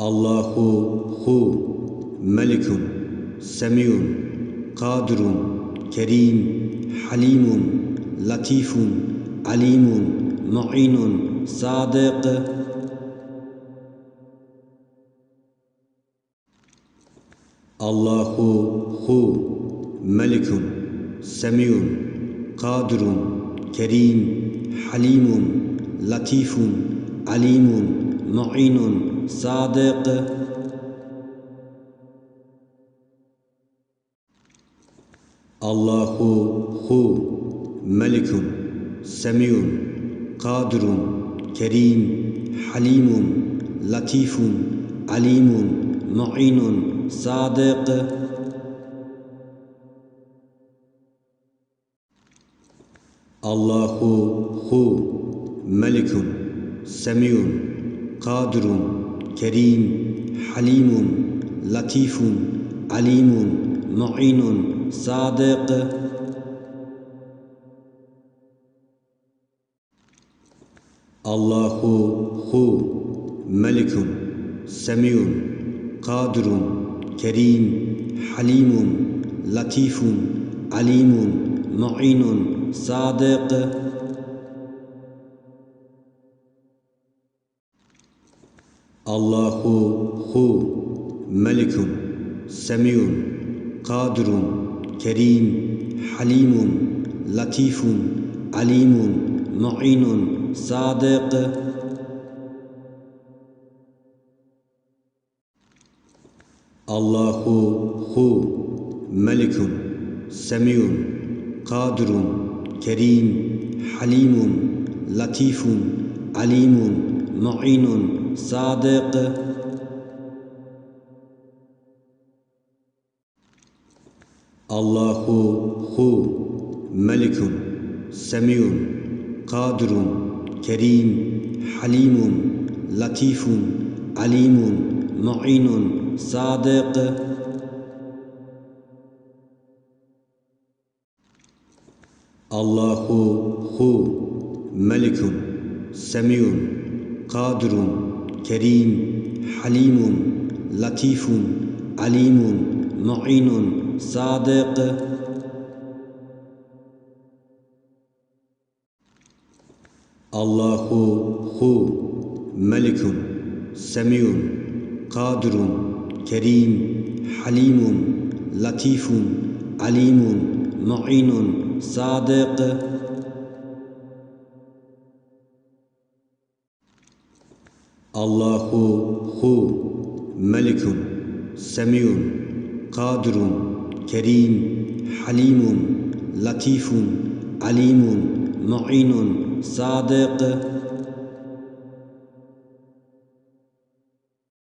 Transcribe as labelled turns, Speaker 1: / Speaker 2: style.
Speaker 1: الله هو ملك سميع قادر كريم حليم لطيف عليم معين صادق الله هو ملك سميع قادر كريم حليم لطيف عليم معين صادق. الله هو ملك سميع قادر كريم حليم لطيف عليم معين صادق. الله هو ملك سميع قادر كريم حليم لطيف عليم معين صادق. الله هو ملك سميع قادر كريم حليم لطيف عليم معين صادق. الله هو ملك سميع قادر كريم حليم لطيف عليم معين صادق الله هو ملك سميع قادر كريم حليم لطيف عليم معين صادق. الله هو ملك سميع قادر كريم حليم لطيف عليم معين صادق الله هو ملك سميع قادر كريم حليم لطيف عليم معين صادق. الله هو ملك سميع قادر كريم حليم لطيف عليم معين صادق. الله هو ملك سميع قادر كريم حليم لطيف عليم معين صادق